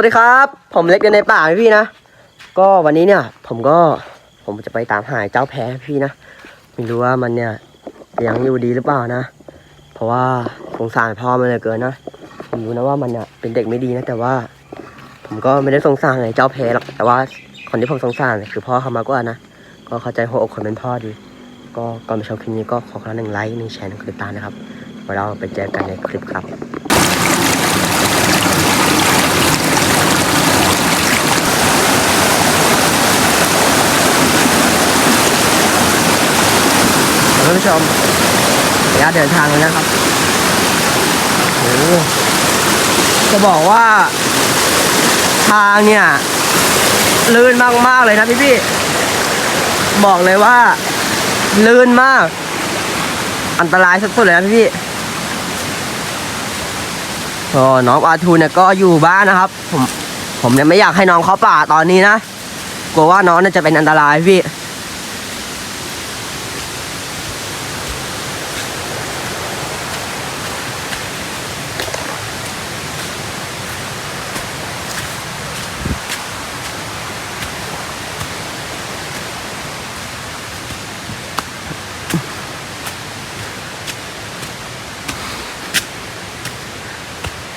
วัสดีครับ ผมเล็กเดินในป่าพี่นะ ก็วันนี้เนี่ย ผมก็ผมจะไปตามหาเจ้าแพ้พี่นะไม่รู้ว่ามันเนี่ยยังอยู่ดีหรือเปล่านะ เพราะว่าสงสารพ่อมันเลยเกินนะผมรู้นะว่ามันเนี่ยเป็นเด็กไม่ดีนะ แต่ว่า ผมก็ไม่ได้สงสารไอ้เจ้าแพ้หรอกแต่ว่าคนที่ผมสงสารคือพ่อเขามากกว่านะก็เข้าใจหัวอกคนเป็นพ่อดี ก็ก่อนไปชมคลิปนี้ก็ขอคนละหนึ่งไลค์หนึ่งแชร์หนึ่งคลิปตามนะครับไว้เราไปเจอกันในคลิปครับ ท่านผู้ชมระยะเดินทางเลยนะครับโอ้โหจะบอกว่าทางเนี่ยลื่นมากๆเลยนะพี่พี่ๆบอกเลยว่าลื่นมาก อันตรายสุดๆเลยนะพี่พี่ๆก็น้องอาทูเนี่ยก็อยู่บ้านนะครับ ผมผมเนี่ยไม่อยากให้น้องเข้าป่าตอนนี้นะกลัวว่าน้องเนี่ยจะเป็นอันตรายพี่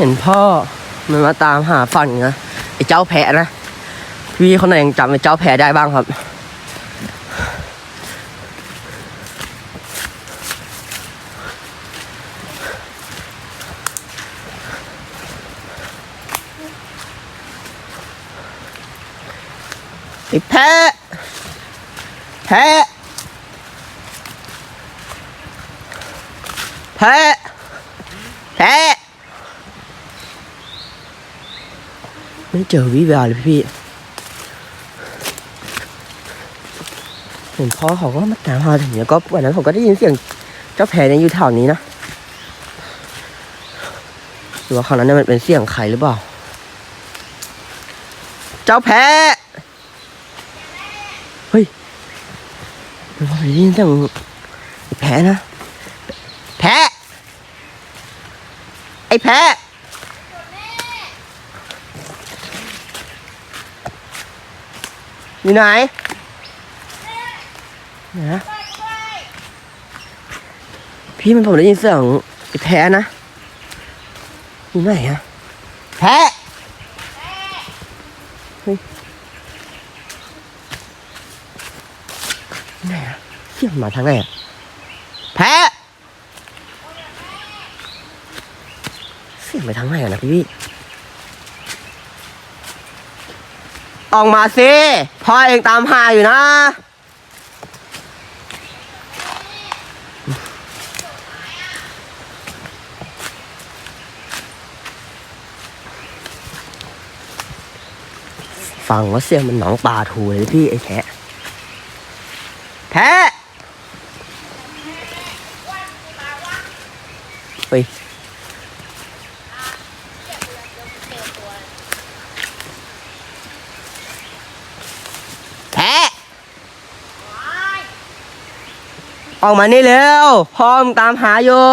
เห็นพ่อมันมาตามหาฝันนะไอ้เจ้าแพะนะพี่คนไหนยังจำไอ้เจ้าแพะได้บ้างครับ ไอ้แพะ แพะ แพะ แพะ ไม่เจอวิแววเลยพี่เห็นพ่อเขาก็มาตามหาถึงแล้วก็วันนั้นผมก็ได้ยินเสียงเจ้าแพรเนี่ยอยู่แถวนี้นะหรือว่าคราวนั้นเนี่ยมันเป็นเสียงใครหรือเปล่า เจ้าแพรเฮ้ยผมได้ยินเสียงแพรนะ แพะไอ้แพะ อยู่ไหนไหนนะพี่มันผมได้ยินเสียงไอ้แพ้นะอยู่ไหนอะแพ้เฮ้ยอยู่ไหนอะเสียงมาทางไหนอะแพ้เสียงไปทางไหนอะนะพี่ ออกมาสิพ่อเองตามหาอยู่นะ ฟังว่าเสียงมันหนองปลาทูเลยพี่ไอ้แคะแพ้เฮ้ย แพะ ออกมานี่เร็วพ่อมตามหาอยู่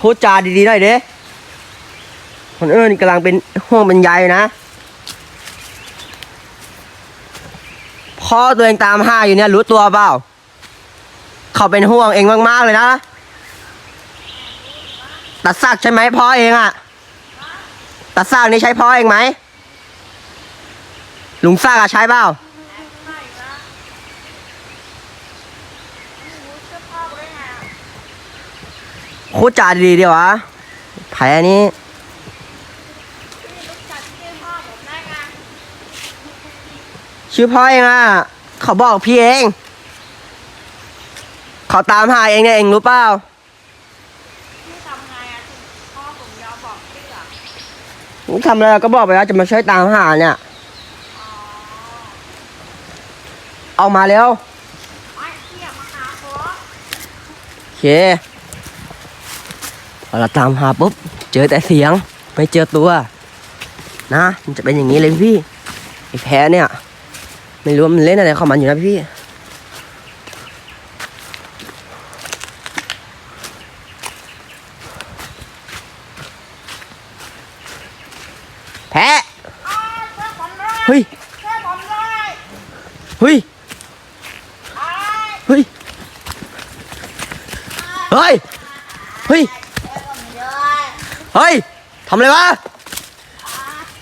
พูดจาดีๆหน่อยเด้คนเอื่นกำลังเป็นห่วงเป็นใยนะพ่อตัวเองตามหาอยู่เนี่ยรู้ตัวเปล่า เขาเป็นห่วงเองมากๆเลยนะ ตัดสักใช่ไหมพ่อเองอะตาสร้างนี่ใช้พ่อเองไหม ลุงสร้างอะใช้เปล่าพูดจาดีๆเดียววะแผลนี้ชื่อพ่อเองอะ เขาบอกพี่เอง เขาตามหาเองเนี่ยเองรู้เปล่าทำไงอะถึงพ่อผมยอมบอกชื่ออะทำอะไรก็บอกไปว่าจะมาช่วยตามหาเนี่ย เอามาเร็วโอเคเราตามหาปุ๊บ เจอแต่เสียง ไม่เจอตัว นะมันจะเป็นอย่างนี้เลยพี่ไอ้แพ้เนี่ย ไม่รู้มันเล่นอะไรของมันอยู่นะพี่ เฮ้ย ช่วยผมด้วย เฮ้ย ไอ้ เฮ้ย เฮ้ย เฮ้ยช่วยผมด้วยเฮ้ยทำอะไรวะ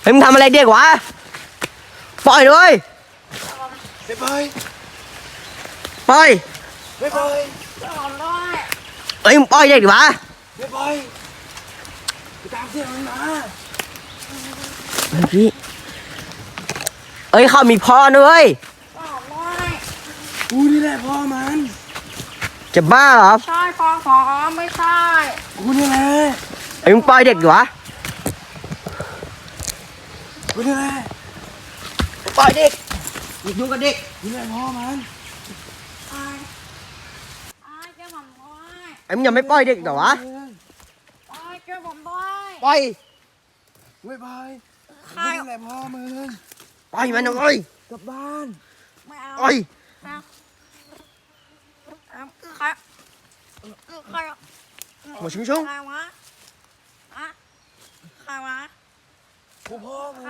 เฮ้ยมึงทำอะไรเด็กวะ ปล่อยเลยไม่ไปปล่อยไม่ไปช่วยผมด้วยเฮ้ยมึงปล่อยเด็กดิวะไม่ไปไปตามเสียงมันมาเฮ้ยพี่เอ้ยเขามีพ่อนะเว้ยช่วยผมด้วยกูนี่แหละพ่อมัน จะบ้าเหรอใช่พอขอไม่ใช่กูนี่แหละเอ้ยมึงปล่อยเด็กดิวะกูนี่แหละปล่อยเด็กอย่ายุ่งกับเด็กกูนี่แหละพ่อมันไอ้ไอ้ช่วยผมด้วยไอ้มึงยังไม่ปล่อยเด็กเหรอวะไอ้ช่วยผมด้วยปล่อยไม่ไปใครกูนี่แหละพ่อมึงปล่อยมันนะเว้ยกลับบ้านไม่เอาปล่อ ยเอาคือครคือครอะหัวชุ่งชงใครวะอะใครวะกูพ่อมึง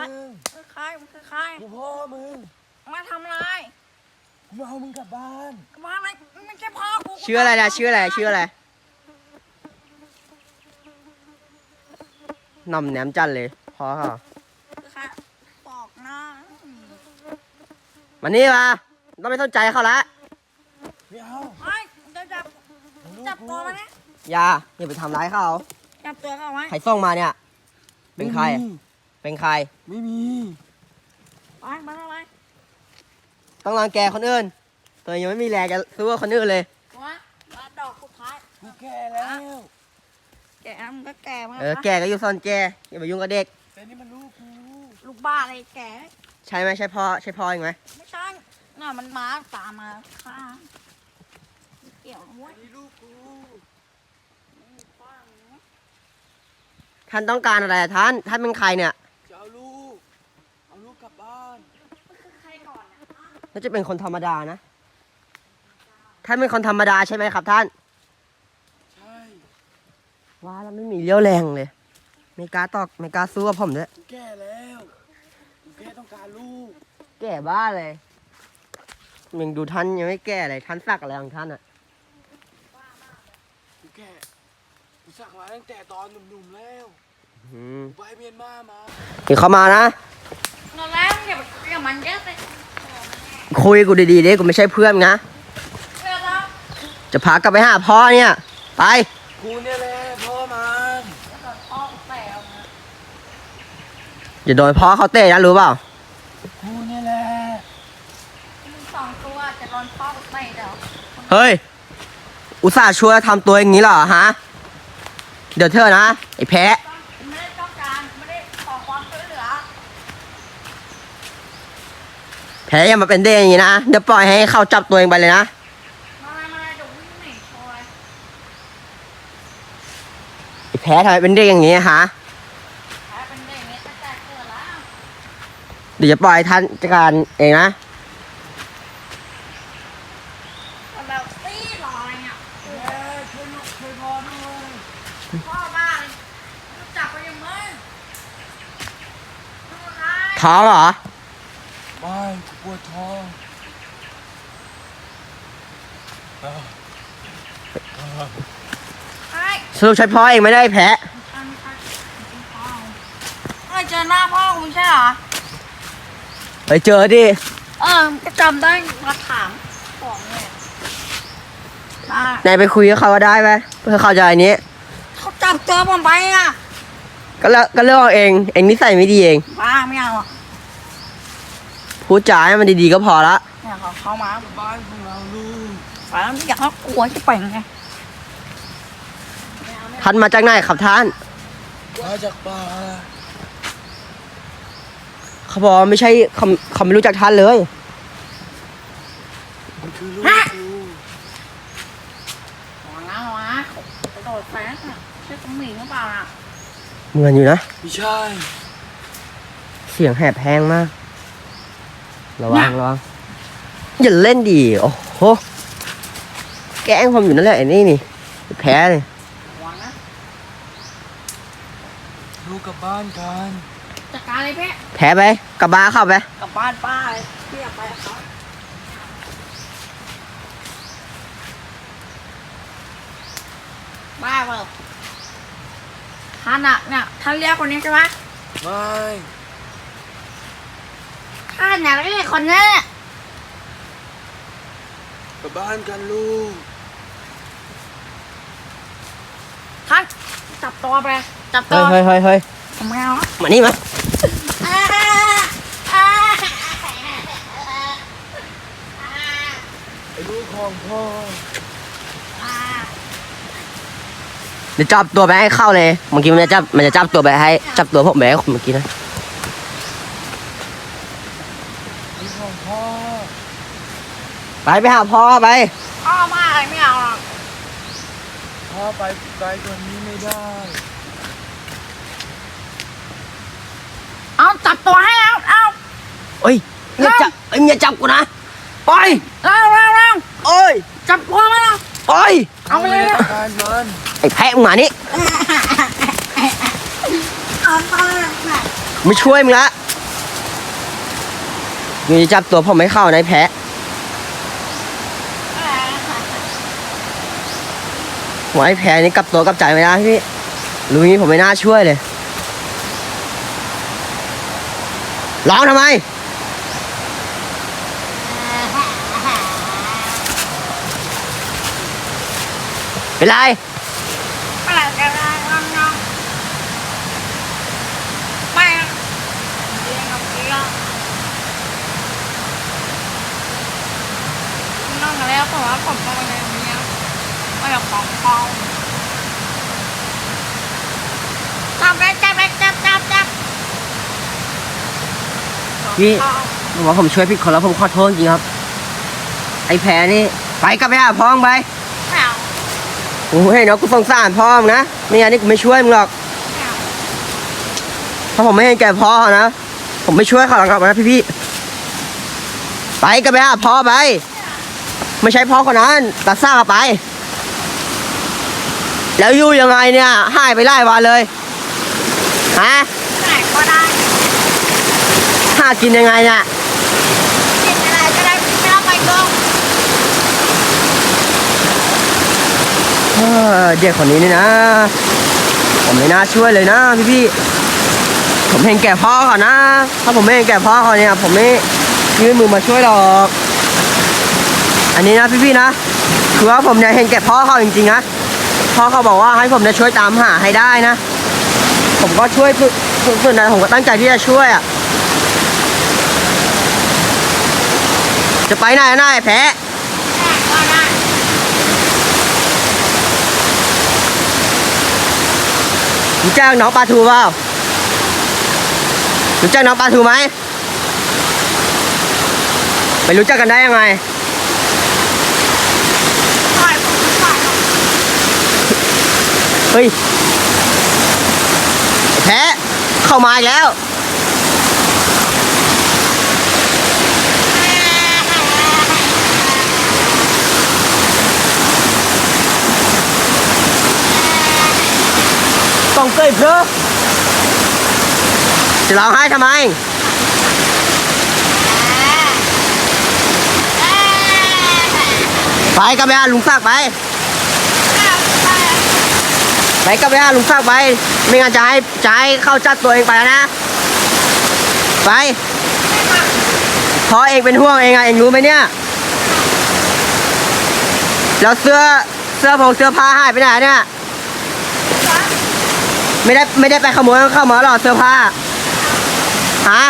คือใครมันคือใครกูพ่อมึงมาทำอะไรกูมาเอามึงกลับบ้านมาอะไรไม่ใช่พ่อกูชื่ออะไรนะชื่ออะไรชื่ออะไรนำแหนมจันเลยพอค่ะคือใครบอกนะมานี่มาต้องไม่สนใจเขาละไม่เอา จับกูตัวมันนะอย่าอย่าไปทำร้ายเขาจับตัวเขาไว้ใครส่งมาเนี่ย เป็นใครไม่มีเป็นใคร ไม่มีไปมาทำไมต้องรังแกคนอื่น ตัวเองยังไม่มีแรงจะสู้กับคนอื่นเลยวะมาดอกสุดท้ายกูแก่แล้ว แกมันก็แก่มาเออแกก็อยู่ซ่อนแกอย่าไปยุ่งกับเด็กแต่นี่มันลูกกูลูกบ้าอะไรแก่ ใช่ไหมใช่พ่อใช่พ่อเองไหมไม่ใช่น่ะมันมาตามมาฆ่าไม่ เกี่ยวนะเว้ยนี่ลูกกูท่านต้องการอะไรอะท่าน ท่านเป็นใครเนี่ยจะเอาลูก เอาลูกกลับบ้านคือใครก่อนนะน่าจะเป็นคนธรรมดานะ ท่านเป็นคนธรรมดาใช่ไหมครับ ท่าน ใช่ว้าแล้วไม่มีเลี้ยวแรงเลย ไม่กล้าตอกไม่กล้าสู้กับผมด้วยกูแก่แล้วกูแค่ต้องการลูก แก่บ้าเลยยังดูท่านยังไม่แก่เลยท่านสักอะไรของท่านอะ กูแก่กู สักมาตั้งแต่ตอนหนุ่มๆแล้วอืมกูไปเมียนมามาเดี๋ยวเขามานะนั่นแล้วอย่าอย่ามันเยอะไปคุยกูดีๆดิกูไม่ใช่เพื่อนนะเชื่อแล้วจะพากลับไปหาพ่อเนี่ย ไป กูเนี่ยแหละพ่อมันจะโดนพ่อแตะออกมาอย่าโดนพ่อเขาเตะนะรู้เปล่า กูเนี่ยแหละมึงสองตัวจะโดนพ่อเตะเดี๋ยวเฮ้ย อุตส่าห์ช่วยทำตัวอย่างนี้เหรอฮะ เดี๋ยวเธอนะ ไอ้แพ้ไม่ได้ต้องการไม่ได้ขอความช่วยเหลือแพ้อย่ามาเป็นเด้งอย่างนี้นะ เดี๋ยวปล่อยให้เขาจับตัวเองไปเลยนะ มาเลยมาเลยเดี๋ยววิ่งหนีโชยไอ้แพ้ทำไมเป็นเด้งอย่างนี้ฮะ แพ้เป็นเด็กเนี้ยตั้งแต่เกิดแล้ว เดี๋ยวจะปล่อยท่านจัดการเองนะ เอาแบบตี้รออะไรเนี่ย แม่ช่วยลูกช่วยพ่อด้วย พ่อบ้าเลยรู้จักไปยังไงดูใคร ท้องเหรอ ไม่กูปวดท้องอ้าวใครสรุปใช่พ่อเองไม่ได้แพ้ใช่ไม่ใช่เป็นพ่อเอ้ยเจอหน้าพ่อคุณใช่เหรอ ไปเจอดิ เออก็จำได้มาถามของเนี่ยได้นายไปคุยกับเขาก็ได้ไหมเพื่อเขาใจะอันนี้ เขาจับตัวผมไปอะก็เลือกก็เลือกเอาเอง เองนิสัยไม่ดีเอง บ้าไม่เอาอะ พูดจาให้มันดีๆก็พอละเนี่ยเขาเข้ามาบ้านของเราลูกไปแล้วอยากเขากลัวจะไปไงท่านมาจากไหนครับท่าน มาจากป่าเขาบอกว่าไม่ใช่เขาเขาไม่รู้จักท่านเลยมันคือลูกกูหัวนะหัวนะกระโดดแฟนอะใช่สมิงหรือเปล่าอะเหมือนอยู่นะ ไม่ใช่ เสียงแหบแห้งมาก ระวังระวังอย่าเล่นดีโอ้โหแกล้งผมอยู่นั่นแหละไอ้นี่นี่แพ้เลยหัวนะลูกกลับบ้านกันจะจัดการเลยพี่แพ้ไปกลับบ้านเข้าไปกลับบ้านป้าเลยพี่อยากไปกับเขาบ้าเปล่าท่านอะเนี่ยท่านเรียกคนนี้ใช่ไหมไม่ ท่านอยากเรียกคนนี้กลับบ้านกันลูกท่านจับตัวไป จับตัเฮ้วยเฮ้ยเฮ้ยเฮ้ยผมไม่เอาอะมานี่มาไอ้ลูกของพ่อเดี๋ยวจับตัวไปให้เข้าเลยเมื่อกี้มันจะจับมันจะจับตัวไปให้จับตัวผมไปให้เมื่อกี้นะ ลูกของพ่อ ไปไปหาพ่อไป พ่อมาอะไรไม่เอาหรอกพ่อไปไกลกว่านี้ไม่ได้ เอาจับตัวให้แล้ว เอาเอ้ยอย่าจับเอ้ยอย่าจับกูนะไปเร็วเร็วเร็วเอ้ยจับตัวมาแล้วไปเอาไปเลยม่ด้ต้องการมันไอ้แพะมึงมานี่เอาไปเลยไม่ช่วยมึงละมึงจะจับตัวผมไม่เข้าในะไอ้แพะ หัวไอ้แพะนี่กลับตัวกลับใจไม่ได้พี่รู้งี้ผมไม่น่าช่วยเลยร้องทำไม เป็นไรไรกันนะน้องน้องไม่รียนอนกันแล้วแต่ว่าผมต้องไป เรียนเนี้ยไม่อยากของฟองจับไปจับไปจับจับจับพี่ ผมว่าผมช่วยผิดคนแล้วผมขอโทษจริงครับ ไอ้แพรนี่ไปกลับไปหาพ่อมึงไปไม่เอาโอ้ยเนาะกูสงสารพ่อมึงนะไม่งั้นนี่กูไม่ช่วยมึงหรอกไม่เอาถ้าผมไม่เห็นแก่พ่อเขานะผมไม่ช่วยเขาหรอกนะพี่พี่ๆไปกลับไปหาพ่อไป ไม่ใช่พ่อคนนั้นตัดซ่ากลับไป แล้วอยู่ยังไงเนี่ยหายไปไล่วันเลยฮะไหนก็ได้หากินยังไงเนี่ยกินอะไรก็ได้ไม่ต้องไปกงเออเด็กคนนี้นี่นะ ผมไม่น่าช่วยเลยนะพี่พี่ผมเห็นแก่พ่อเขานะ ถ้าผมไม่เห็นแก่พ่อเขาเนี่ย ผมไม่ยื่นมือมาช่วยหรอก อันนี้นะพี่พี่นะ คือว่าผมเนี่ยเห็นแก่พ่อเขาจริงๆนะ พ่อเขาบอกว่าให้ผมเนี่ยช่วยตามหาให้ได้นะ ผมก็ช่วยฝึกฝึกฝึกนะผมก็ตั้งใจที่จะช่วยอะ จะไปไหนนะไอ้แพ้ไหนก็ได้รู้จักน้องปลาทูเปล่ารู้จักน้องปลาทูไหมไปรู้จักกันได้ยังไง ปล่อยผมปล่อยผม เฮ้ยแพ้เข้ามาอีกแล้ว ต้องเกยเพลอจะร้องไห้ทำไมไปกับไปหาลุงศักไป ไปกับไปหาลุงศักดิ์ไป ไม่งั้นจะให้จะให้เข้าจัดตัวเองไปนะ ไปเพราะเองเป็นห่วงเองอะเองรู้ไหมเนี่ย แล้วเสื้อเสื้อผงเสื้อผ้าหายไปไหนเนี่ย ไม่ได้ไม่ได้ไปขโมยเข้ามาหรอเสื้อผ้า ฮะ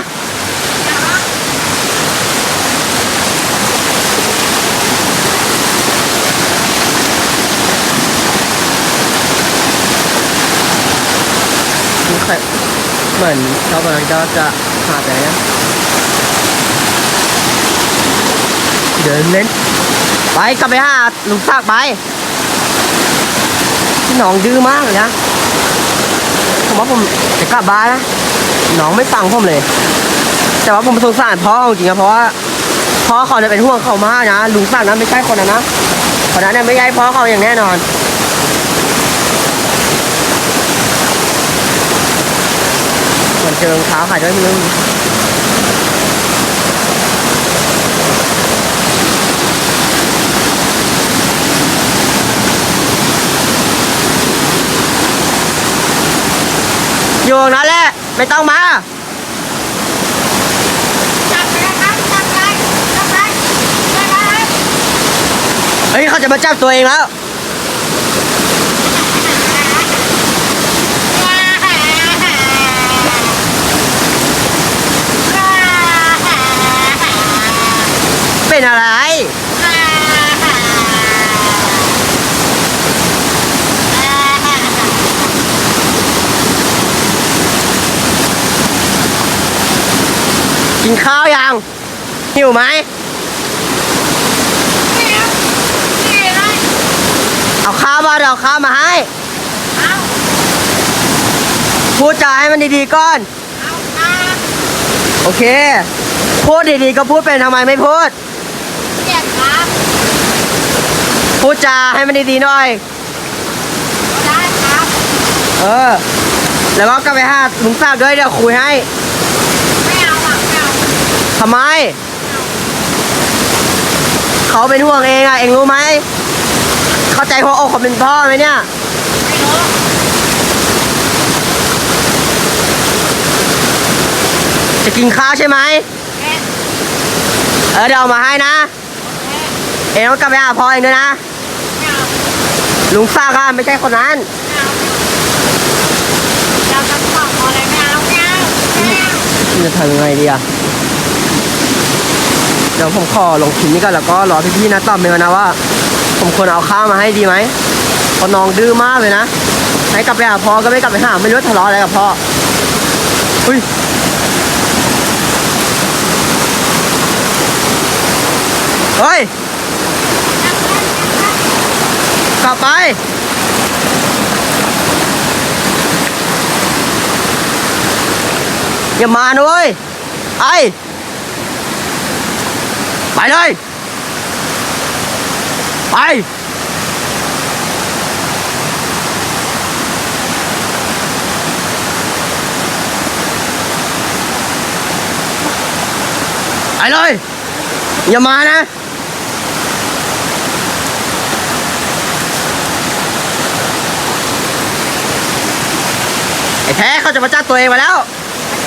นี่เหมือนเขากำลังจะจะหาไปนะเดินเล่น ไปกลับไปหาลุงซากไปพี่น้องดื้อมากเลยนะผมว่าผมจะกลับบ้านนะน้องไม่ฟังผมเลย แต่ว่าผมสงสารพ่อจริงๆนะเพราะว่าพ่อเขาเนี่ยเป็นห่วงเขามากนะลุงศักนั้นไม่ใช่คนนั้นนะคนนั้นเนี่ยไม่ใช่พ่อเขาอย่างแน่นอน เห มือนเจอรองเท้าขายด้วยมึงอยู่ตรงนั้นแหละ ไม่ต้องมาจับไปนะครับจับไปจับไปจับไปเฮ้ยเขาจะมาจับตัวเองแล้ว เป็นอะไร กินข้าวยัง หิวไหม เอาข้าวมาเดี๋ยวเอาข้าวมาให้ พูดจาให้มันดีๆก่อน โอเค พูดดีๆก็พูดเป็นทำไมไม่พูด พูดจาให้มันดีๆหน่อยเออ แล้วก็กลับไปหาลุงสาวด้วยเดี๋ยวคุยให้ทำไม เขาเป็นห่วงเองอะเองรู้ไหม เข้าใจหัวอกเขาเป็นพ่อไหมเนี่ยจะกินข้าวใช่ไหมเออเดี๋ยวเอามาให้นะ เองต้องกลับไปหาพ่อเองด้วยนะ ลุงซากอะไม่ใช่คนนั้นเราจะบอกอะไรไม่เอาไม่เอาไม่เอาจะทำยังไงดีอะเดี๋ยวผมขอลงคลิปนี้ก่อนแล้วก็รอพี่ๆนะตอบเมลนะว่า ผมควรเอาข้าวมาให้ดีไหมเพราะน้องดื้อมากเลยนะให้กลับไปหาพ่อก็ไม่กลับไปหาไม่รู้ทะเลาะอะไรกับพ่ออุ้ยเฮ้ย กลับไป อย่ามานะเว้ย ไอไปเลย ไปไปเลย อย่ามานะ แท้เขาจะมาจับตัวเองมาแล้ว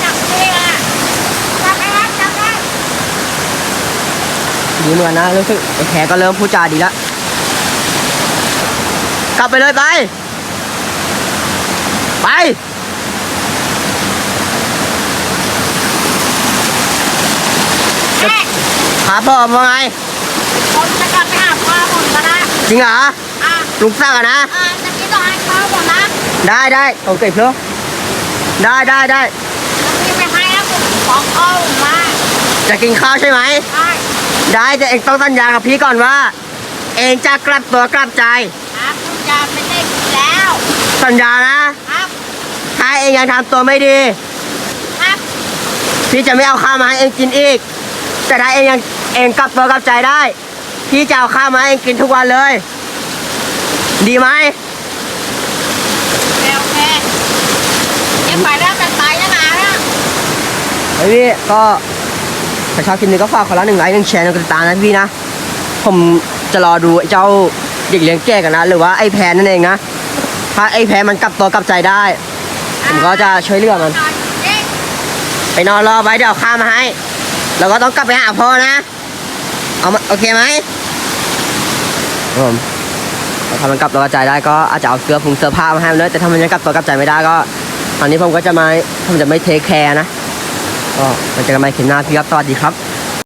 จับเองอะจับไปครับจับไปดีเหมือนกันนะรู้สึกไอ้แขก็เริ่มพูดจาดีแล้วกลับไปเลยไป ไปแม่หาพ่อมาไงผมจะกลับไปหาพ่อผมก็ได้จริงเหรออะลุงสร้างอะนะอะจะกินต้องให้พ่อผมนะได้ได้โอเคเพื่อ ได้ได้ได้จะกินไปให้แล้วผมฟ้องพ่อผมมาจะกินข้าวใช่ไหมใช่ได้แต่เองต้องสัญญากับพี่ก่อนว่า เองจะกลับตัวกลับใจ ครับคุณจะไม่ได้กินแล้วสัญญานะ ครับถ้าเองยังทำตัวไม่ดี ครับพี่จะไม่เอาข้าวมาให้เองกินอีก แต่ถ้าเองยังเองกลับตัวกลับใจได้ พี่จะเอาข้าวมาให้เองกินทุกวันเลย ดีไหม โอเคโอเคจะไปแล้วจะไปยังไงนะ เฮ้ย พี่ก็ถ้าชอบคลิปนี้ก็ฝากคนละหนึ่งไลค์หนึ่งแชร์หนึ่งกดติดตามนะพี่นะ ผมจะรอดูไอ้เจ้าเด็กเลี้ยงแก่กันนะ หรือว่าไอ้แพนนั่นเองนะ ถ้าไอ้แพนมันกลับตัวกลับใจได้ ผมก็จะช่วยเหลือมัน ไปนอนรอไว้เดี๋ยวข้ามาให้ แล้วก็ต้องกลับไปหาพ่อนะ เอามาโอเคไหมผมถ้ามันกลับตัวกลับใจได้ก็อาจจะเอาเสื้อผงเสื้อผ้ามาให้มันเลยแต่ถ้ามันยังกลับตัวกลับใจไม่ได้ก็ ตอนนี้ผมก็จะไมาผมจะไม่เทคแคร์นะ ก็มันจอกันใหม่คลิปหน้าพี่ครับ สวัสดีครับ